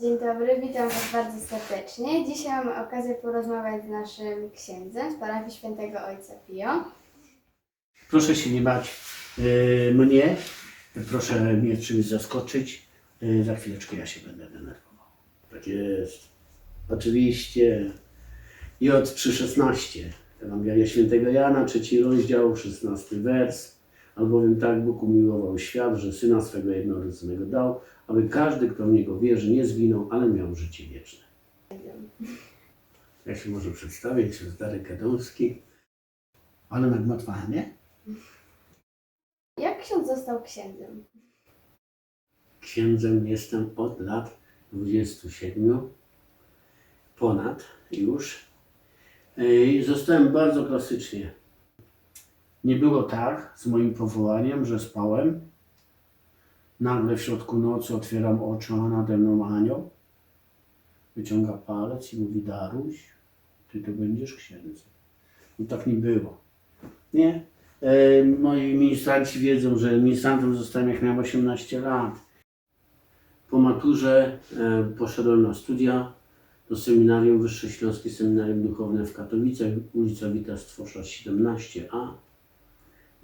Dzień dobry, witam Was bardzo serdecznie. Dzisiaj mamy okazję porozmawiać z naszym księdzem z parafii świętego Ojca Pio. Proszę się nie bać e, mnie, proszę mnie czymś zaskoczyć. E, za chwileczkę ja się będę denerwował. Tak jest. Oczywiście. J 3,16. Ewangelia Świętego Jana, trzeci rozdział, 16 wers. Albowiem tak Bóg umiłował świat, że Syna swego jednorodzonego dał, aby każdy, kto w Niego wierzy, nie zginął, ale miał życie wieczne. Ja się może przedstawić, to jest Darek Gadomski. Ale nagmatwanie? Jak ksiądz został księdzem? Księdzem jestem od lat 27, ponad już. I Zostałem bardzo klasycznie. Nie było tak z moim powołaniem, że spałem. Nagle w środku nocy otwieram oczy, a nade mną anioł. Wyciąga palec i mówi, Daruś, ty to będziesz księdzem. No tak nie było. Nie. E, moi ministranci wiedzą, że ministrantem zostałem jak miałem 18 lat. Po maturze e, poszedłem na studia do seminarium Wyższe Śląskie Seminarium Duchowne w Katowicach, ulica Wita Stwosza 17a.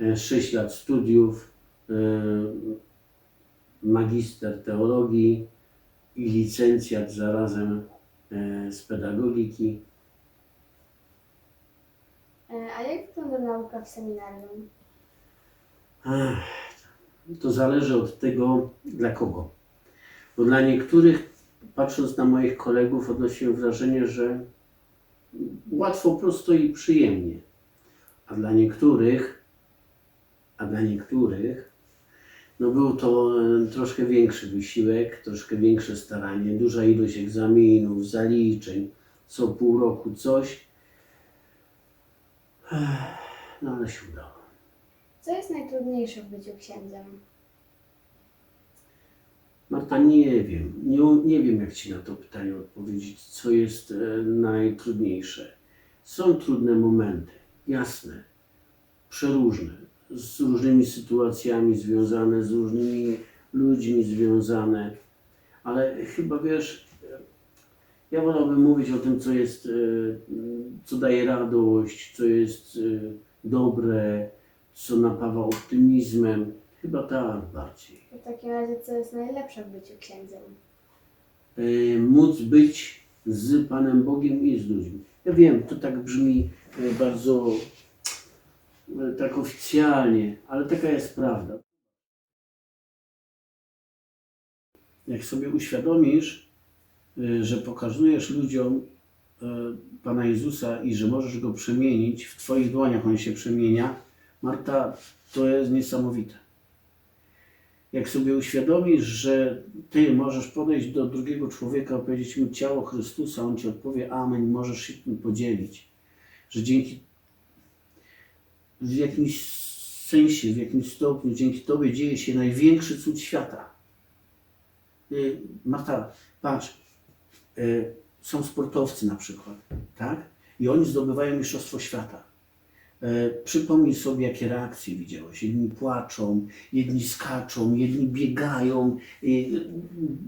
E, 6 lat studiów, e, magister teologii i licencjat zarazem e, z pedagogiki. E, A jak wygląda nauka w seminarium? To zależy od tego, dla kogo. Bo dla niektórych, patrząc na moich kolegów, odnosiłem wrażenie, że łatwo, prosto i przyjemnie. A dla niektórych, a dla niektórych, no był to e, troszkę większy wysiłek, troszkę większe staranie, duża ilość egzaminów, zaliczeń, co pół roku coś. No ale się udało. Co jest najtrudniejsze w byciu księdzem? Marta, nie wiem. Nie, nie wiem, jak Ci na to pytanie odpowiedzieć, co jest e, najtrudniejsze. Są trudne momenty, jasne, przeróżne, z różnymi sytuacjami związane, z różnymi ludźmi związane, ale chyba wiesz, ja wolałbym mówić o tym, co jest, e, co daje radość, co jest e, dobre, co napawa optymizmem. Chyba tak bardziej. W takim razie, co jest najlepsze w byciu księdzem? e, móc być z Panem Bogiem i z ludźmi. Ja wiem, to tak brzmi bardzo tak oficjalnie, ale taka jest prawda. Jak sobie uświadomisz, e, że pokazujesz ludziom e, Pana Jezusa i że możesz Go przemienić, w Twoich dłoniach On się przemienia, Marta, to jest niesamowite jak sobie uświadomisz, że ty możesz podejść do drugiego człowieka, powiedzieć mu ciało Chrystusa, on ci odpowie Amen, możesz się tym podzielić. Że dzięki w jakimś sensie, w jakimś stopniu, dzięki tobie dzieje się największy cud świata. Y, Marta, patrz, y, są sportowcy na przykład, tak? I oni zdobywają Mistrzostwo Świata. E, Przypomnij sobie, jakie reakcje widziałeś. Jedni płaczą, jedni skaczą, jedni biegają,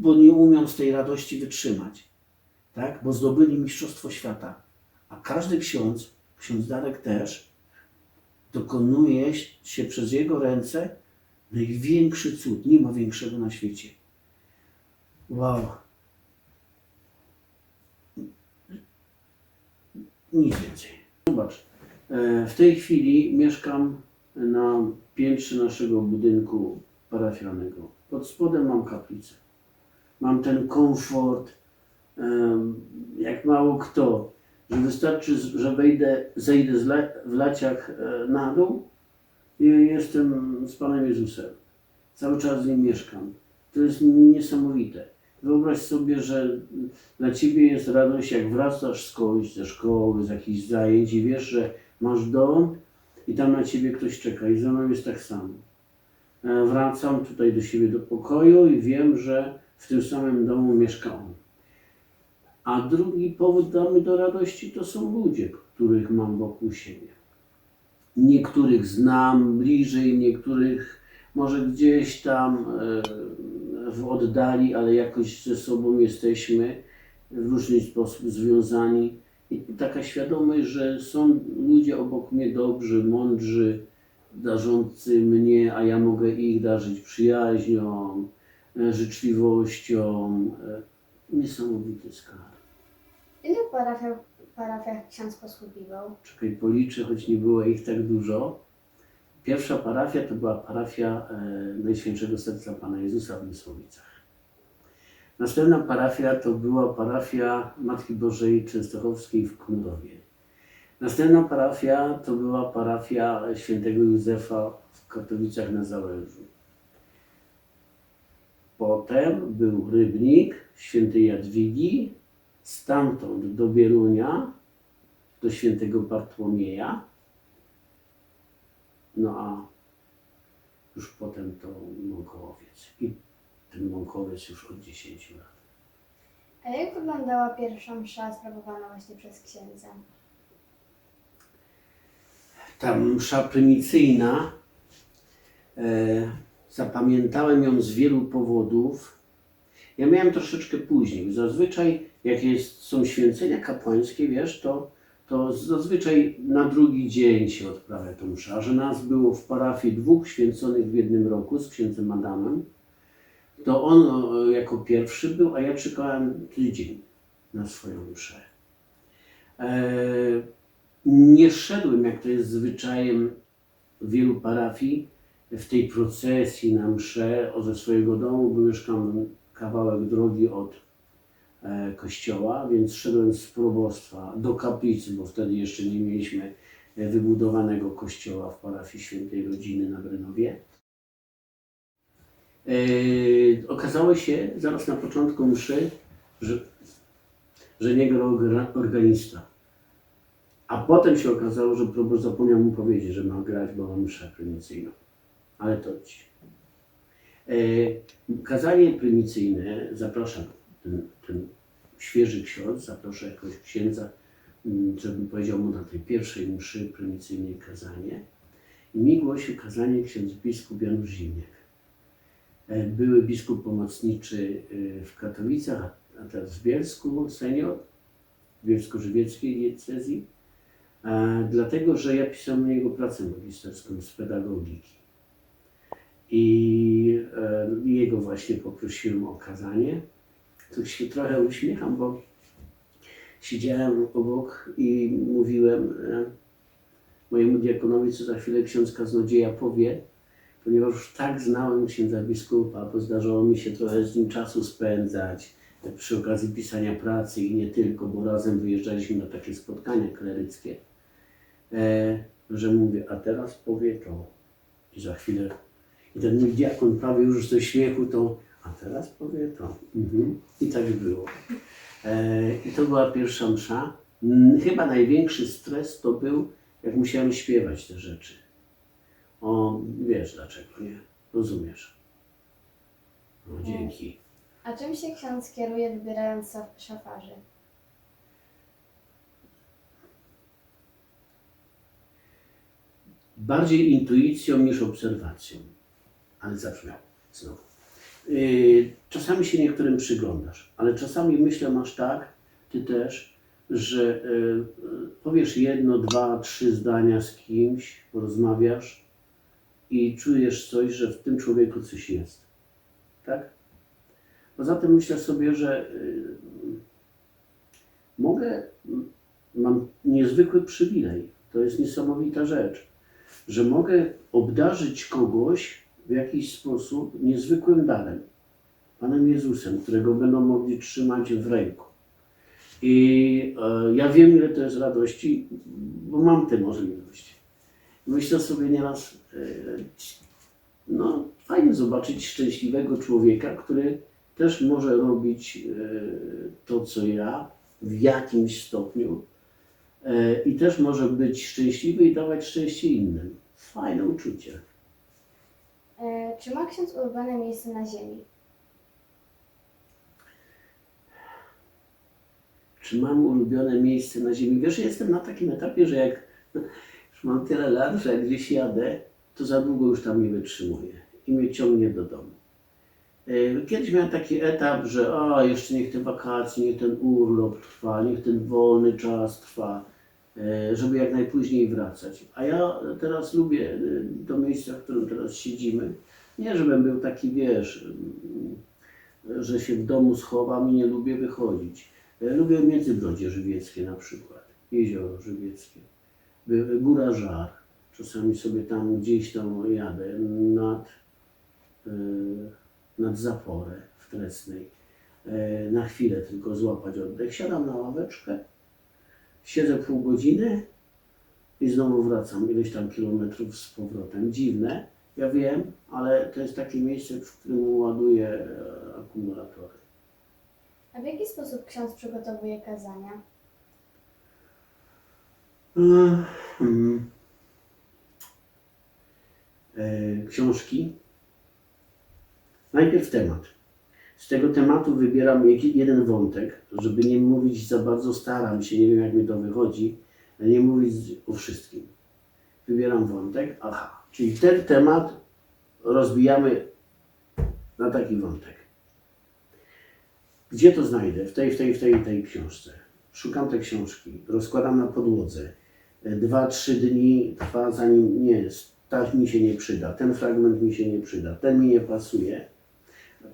bo nie umią z tej radości wytrzymać. Tak? Bo zdobyli Mistrzostwo Świata. A każdy ksiądz, ksiądz Darek też, dokonuje się przez jego ręce największy cud. Nie ma większego na świecie. Wow. Nic więcej. Zobacz. E, W tej chwili mieszkam na piętrze naszego budynku parafialnego. Pod spodem mam kaplicę. Mam ten komfort, em, jak mało kto, że wystarczy, że wejdę, zejdę w laciach e, na dół i jestem z Panem Jezusem. Cały czas z Nim mieszkam. To jest niesamowite. Wyobraź sobie, że dla Ciebie jest radość, jak wracasz skądś ze szkoły, z jakichś zajęć i wiesz, że masz dom i tam na ciebie ktoś czeka i ze mną jest tak samo. E, Wracam tutaj do siebie do pokoju i wiem, że w tym samym domu mieszka on. A drugi powód dla mnie do radości to są ludzie, których mam wokół siebie. Niektórych znam bliżej, niektórych może gdzieś tam e, w oddali, ale jakoś ze sobą jesteśmy w różny sposób związani. I taka świadomość, że są ludzie obok mnie dobrzy, mądrzy, darzący mnie, a ja mogę ich darzyć przyjaźnią, e, życzliwością. e, Niesamowity skarb. Ilu parafiach, parafiach ksiądz posługiwał? Czekaj, policzę, choć nie było ich tak dużo. Pierwsza parafia to była parafia e, Najświętszego Serca Pana Jezusa w Mysłowicach. Następna parafia to była parafia Matki Bożej Częstochowskiej w Knurowie. Następna parafia to była parafia Świętego Józefa w Katowicach na Załężu. Potem był Rybnik Świętej Jadwigi, stamtąd do Bierunia, do świętego Bartłomieja. No a już potem to Mąkołowiec. I ten Mąkowiec już od 10 lat. A jak wyglądała pierwsza msza sprawowana właśnie przez księdza? Ta msza prymicyjna, e, zapamiętałem ją z wielu powodów. Ja miałem troszeczkę później. Zazwyczaj, jak jest, są święcenia kapłańskie, wiesz, to, to zazwyczaj na drugi dzień się odprawia tą msza. Że nas było w parafii dwóch święconych w jednym roku z księdzem Adamem, to on jako pierwszy był, a ja czekałem tydzień na swoją mszę. E, nie szedłem, jak to jest zwyczajem wielu parafii, w tej procesji na mszę ze swojego domu, bo mieszkam kawałek drogi od kościoła, więc szedłem z probostwa do kaplicy, bo wtedy jeszcze nie mieliśmy e, wybudowanego kościoła w parafii Świętej Rodziny na Brynowie. E, okazało się zaraz na początku mszy, że, że nie grał gra- organista. A potem się okazało, że proboszcz zapomniał mu powiedzieć, że ma grać, bo ma mszę prymicyjną. Ale to. E, kazanie prymicyjne, zapraszam ten, ten świeży ksiądz, zaproszę jakiegoś księdza, mm, żeby powiedział mu na tej pierwszej mszy prymicyjnej kazanie. I mi głosił kazanie ksiądz biskup Janusz Zimniak. E, były biskup pomocniczy e, w Katowicach, a teraz w Bielsku, senior, w Bielsko-Żywieckiej diecezji. Dlatego, że ja pisałem na niego pracę magisterską z pedagogiki. I e, jego właśnie poprosiłem o kazanie. Tu się trochę uśmiecham, bo siedziałem obok i mówiłem e, mojemu diakonowi, co za chwilę ksiądz kaznodzieja powie, ponieważ już tak znałem księdza biskupa, bo zdarzało mi się trochę z nim czasu spędzać e, przy okazji pisania pracy i nie tylko, bo razem wyjeżdżaliśmy na takie spotkania kleryckie e, że mówię, a teraz powie to. I za chwilę, i ten mój diakon prawie już ze śmiechu to, a teraz powie to. Mhm. I tak było. E, I to była pierwsza msza. Mm, Chyba największy stres to był, jak musiałem śpiewać te rzeczy. O, wiesz dlaczego, nie? Rozumiesz. No, dzięki. A czym się ksiądz kieruje wybierając szaf- szafarzy? bardziej intuicją niż obserwacją. Ale zabrzmiało znowu. Yy, czasami się niektórym przyglądasz, ale czasami myślę masz tak, ty też, że yy, powiesz jedno, dwa, trzy zdania z kimś, porozmawiasz i czujesz coś, że w tym człowieku coś jest. Tak? Poza tym myślę sobie, że mogę, mam niezwykły przywilej. To jest niesamowita rzecz że mogę obdarzyć kogoś w jakiś sposób niezwykłym darem. Panem Jezusem, którego będą mogli trzymać w ręku. I e, ja wiem, ile to jest radości, bo mam te możliwości. Myślę sobie nieraz, e, no fajnie zobaczyć szczęśliwego człowieka, który też może robić e, to, co ja, w jakimś stopniu, E, i też może być szczęśliwy i dawać szczęście innym. Fajne uczucie. E, czy ma ksiądz ulubione miejsce na ziemi? Czy mam ulubione miejsce na ziemi? Wiesz, jestem na takim etapie, że jak już mam tyle lat, że jak gdzieś jadę, to za długo już tam nie wytrzymuję i mnie ciągnie do domu. Y, Kiedyś miałem taki etap, że a, jeszcze niech te wakacje, niech ten urlop trwa, niech ten wolny czas trwa, y, żeby jak najpóźniej wracać. A ja teraz lubię y, to miejsce, w którym teraz siedzimy. Nie, żebym był taki, wiesz, że się w domu schowam i nie lubię wychodzić. Lubię Międzybrodzie Żywieckie na przykład, Jezioro Żywieckie, Góra Żar. Czasami sobie tam gdzieś tam jadę nad, y, nad Zaporę w Tresnej. Y, Na chwilę tylko złapać oddech. Siadam na ławeczkę, siedzę pół godziny i znowu wracam ileś tam kilometrów z powrotem. Dziwne, ja wiem, ale to jest takie miejsce, w którym ładuję e, akumulatory. A w jaki sposób ksiądz przygotowuje kazania? Mhm. E, Książki. Najpierw temat. Z tego tematu wybieram jeden wątek, żeby nie mówić za bardzo, staram się, nie wiem jak mi to wychodzi, ale nie mówić o wszystkim. Wybieram wątek, aha, czyli ten temat rozbijamy na taki wątek. Gdzie to znajdę? W tej, w tej, w tej, tej książce. Szukam tej książki, rozkładam na podłodze. Dwa, trzy dni trwa zanim nie, ta mi się nie przyda, ten fragment mi się nie przyda, ten mi nie pasuje.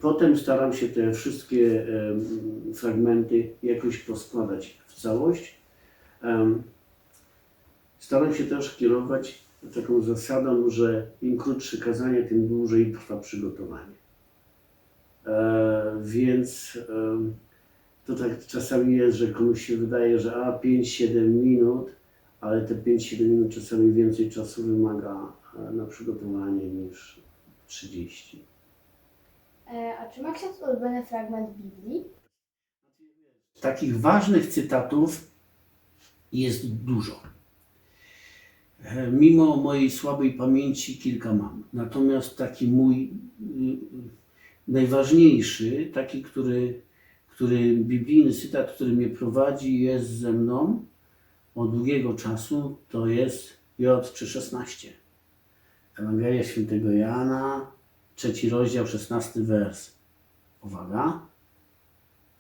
Potem staram się te wszystkie fragmenty jakoś poskładać w całość. Staram się też kierować taką zasadą, że im krótsze kazanie, tym dłużej trwa przygotowanie. E, więc em, to tak czasami jest, że komuś się wydaje, że a 5-7 minut, ale te 5-7 minut czasami więcej czasu wymaga e, na przygotowanie niż 30. E, a czy ma ksiądz ulubiony fragment Biblii? Takich ważnych cytatów jest dużo. E, Mimo mojej słabej pamięci kilka mam. Natomiast taki mój y, najważniejszy, taki, który, który biblijny cytat, który mnie prowadzi, jest ze mną od długiego czasu, to jest J 3,16. Ewangelia Świętego Jana, trzeci rozdział, 16 wers. Uwaga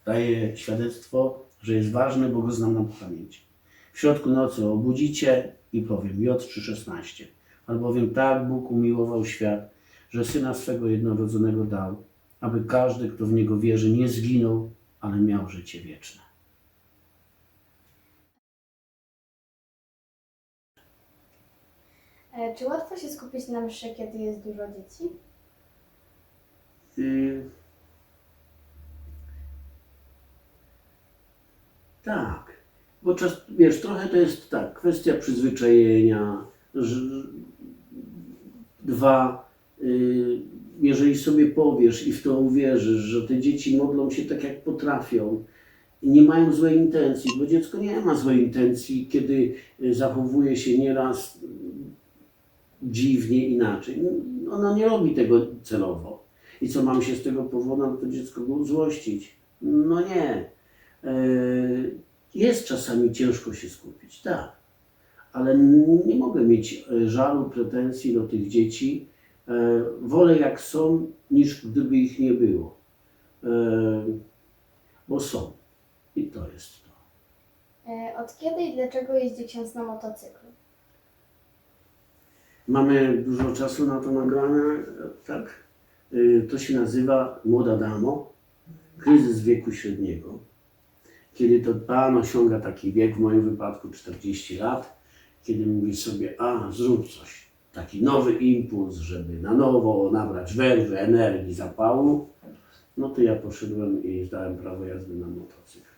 daje świadectwo, że jest ważny, bo go znam na pamięć. W środku nocy obudzicie i powiem J 3,16. Albowiem tak Bóg umiłował świat, że Syna swego jednorodzonego dał, aby każdy, kto w Niego wierzy, nie zginął, ale miał życie wieczne. E, czy łatwo się skupić na mszy, kiedy jest dużo dzieci? Y, Tak, bo czas, wiesz, trochę to jest tak, kwestia przyzwyczajenia. Że, dwa, y, jeżeli sobie powiesz i w to uwierzysz, że te dzieci modlą się tak jak potrafią, nie mają złej intencji, bo dziecko nie ma złej intencji, kiedy y, zachowuje się nieraz y, dziwnie inaczej. Ono nie robi tego celowo. I co mam się z tego powodu, to dziecko złościć? No nie. E, Jest czasami ciężko się skupić, tak. Ale nie mogę mieć e, żalu, pretensji do tych dzieci. E, Wolę jak są, niż gdyby ich nie było. E, Bo są. I to jest to. Od kiedy i dlaczego jeździ ksiądz na motocyklu? Mamy dużo czasu na to nagrane, tak? To się nazywa Młoda Damo, kryzys wieku średniego. Kiedy to Pan osiąga taki wiek, w moim wypadku 40 lat, kiedy mówi sobie, a zrób coś, taki nowy impuls, żeby na nowo nabrać werwy, energii, zapału, no to ja poszedłem i zdałem prawo jazdy na motocykl.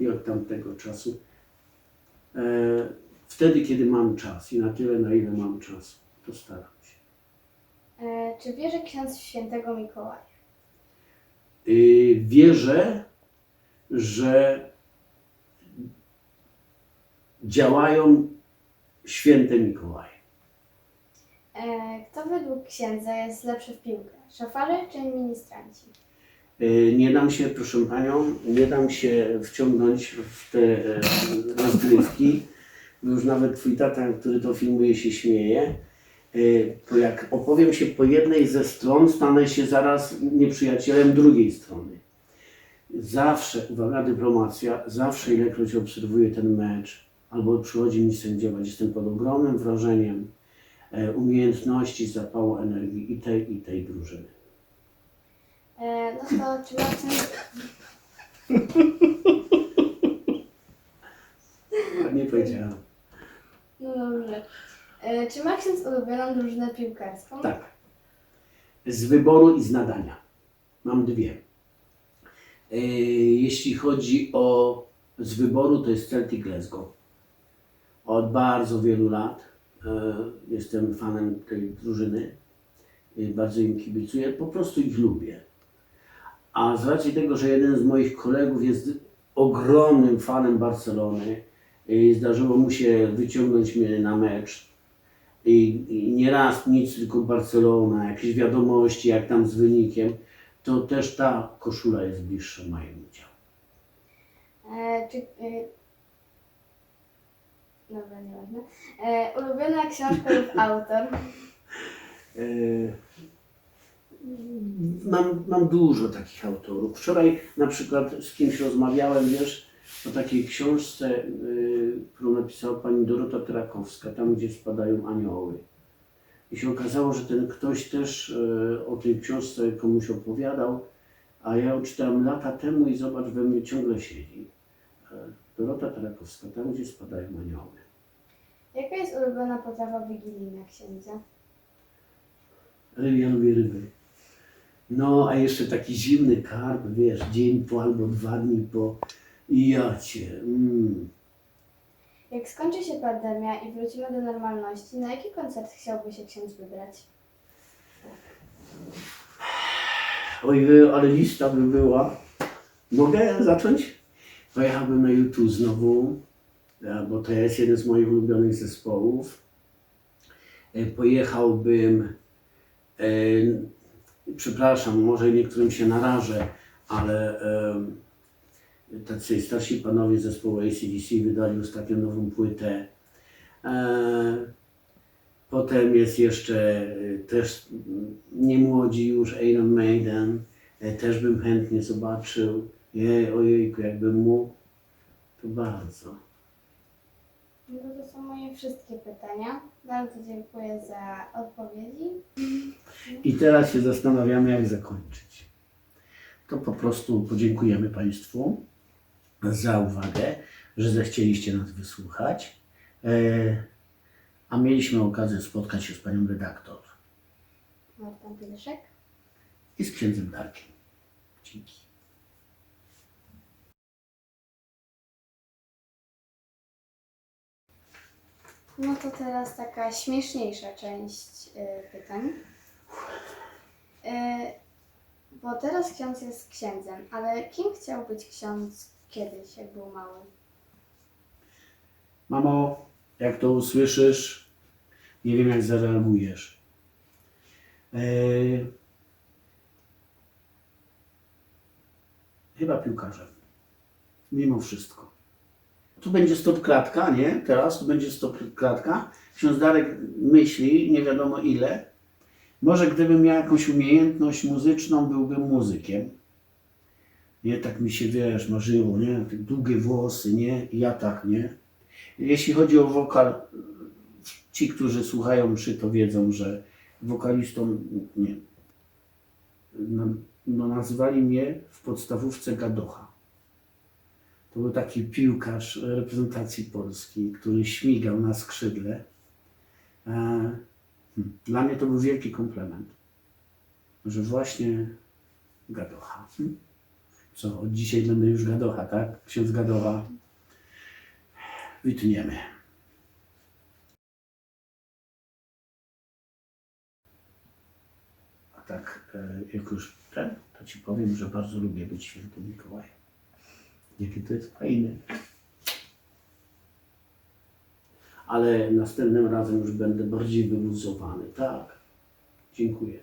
I od tamtego czasu, e, wtedy kiedy mam czas i na tyle, na ile mam czasu, to staram się. E, czy wierzy ksiądz w świętego Mikołaja? Y, wierzę, że działają święte Mikołaje. E, kto według księdza jest lepszy w piłkę? Szafarze czy ministranci? Y, Nie dam się, proszę Panią, nie dam się wciągnąć w te e, rozgrywki. Już nawet Twój tata, który to filmuje, się śmieje. y, to jak opowiem się po jednej ze stron, stanę się zaraz nieprzyjacielem drugiej strony. Zawsze, uwaga, dyplomacja, zawsze ilekroć obserwuję ten mecz, albo przychodzi mi sędziować, jestem pod ogromnym wrażeniem e, umiejętności, zapału energii i tej, i tej drużyny. E, no to czy ma ksiądz, Nie powiedziałem. no dobrze. E, czy ma ksiądz ulubioną drużynę piłkarską? Tak. Z wyboru i z nadania. Mam dwie. E, Jeśli chodzi o z wyboru, to jest Celtic Glasgow. Od bardzo wielu lat e, jestem fanem tej drużyny. Bardzo im kibicuję, po prostu ich lubię. A z racji tego, że jeden z moich kolegów jest ogromnym fanem Barcelony, zdarzyło mu się wyciągnąć mnie na mecz i, i nie raz nic, tylko Barcelona, jakieś wiadomości, jak tam z wynikiem, to też ta koszula jest bliższa mojemu ciału. E, czy, e, dobra, nieważne. E, ulubiona książka lub autor? E, Mam, mam dużo takich autorów. Wczoraj na przykład z kimś rozmawiałem, wiesz, o takiej książce, y, którą napisała pani Dorota Trakowska, tam gdzie spadają anioły. I się okazało, że ten ktoś też y, o tej książce komuś opowiadał, a ja ją czytałem lata temu i zobacz, we mnie ciągle siedzi. E, Dorota Trakowska, tam gdzie spadają anioły. Jaka jest ulubiona potrawa wigilijna księdza? Ja lubię ryby. No, a jeszcze taki zimny karp, wiesz, dzień po albo dwa dni po. I ja cię. Mm. Jak skończy się pandemia i wrócimy do normalności, na jaki koncert chciałby się ksiądz wybrać? Oj, ale lista by była. Mogę zacząć? Pojechałbym na YouTube znowu, e, bo to jest jeden z moich ulubionych zespołów. E, Pojechałbym, e, przepraszam, może niektórym się narażę, ale tacy starsi panowie zespołu ACDC wydali ostatnio nową płytę. Potem jest jeszcze też nie młodzi już Iron Maiden. Też bym chętnie zobaczył. Jej, ojejku, jakbym mógł, to bardzo. No to są moje wszystkie pytania. Bardzo dziękuję za odpowiedzi. I teraz się zastanawiamy, jak zakończyć. To po prostu podziękujemy Państwu za uwagę, że zechcieliście nas wysłuchać. E, A mieliśmy okazję spotkać się z Panią redaktor Marta Pieleszek. i z księdzem Darkiem. Dzięki. No to teraz taka śmieszniejsza część y, pytań. Y, bo teraz ksiądz jest księdzem, ale kim chciał być ksiądz kiedyś, jak był mały? Mamo, jak to usłyszysz, nie wiem jak zareagujesz. Eee, chyba piłkarzem. Mimo wszystko. Tu będzie stop klatka, nie? Teraz tu będzie stop klatka. Ksiądz Darek myśli, nie wiadomo ile. Może gdybym miał jakąś umiejętność muzyczną, byłbym muzykiem. Nie, tak mi się, wiesz, marzyło, nie? Te długie włosy, nie? I ja tak, nie? Jeśli chodzi o wokal, ci, którzy słuchają mszy, to wiedzą, że wokalistą nie. No, no, nazywali mnie w podstawówce Gadocha. To był taki piłkarz reprezentacji Polski, który śmigał na skrzydle. E, hmm, Dla mnie to był wielki komplement, że właśnie Gadocha. Hmm? Co, od dzisiaj będę już Gadocha, tak? Ksiądz Gadocha wytniemy. A tak, e, jak już ten, to Ci powiem, że bardzo lubię być świętym Mikołajem. Jaki to jest fajny. Ale następnym razem już będę bardziej wyluzowany. Tak. Dziękuję.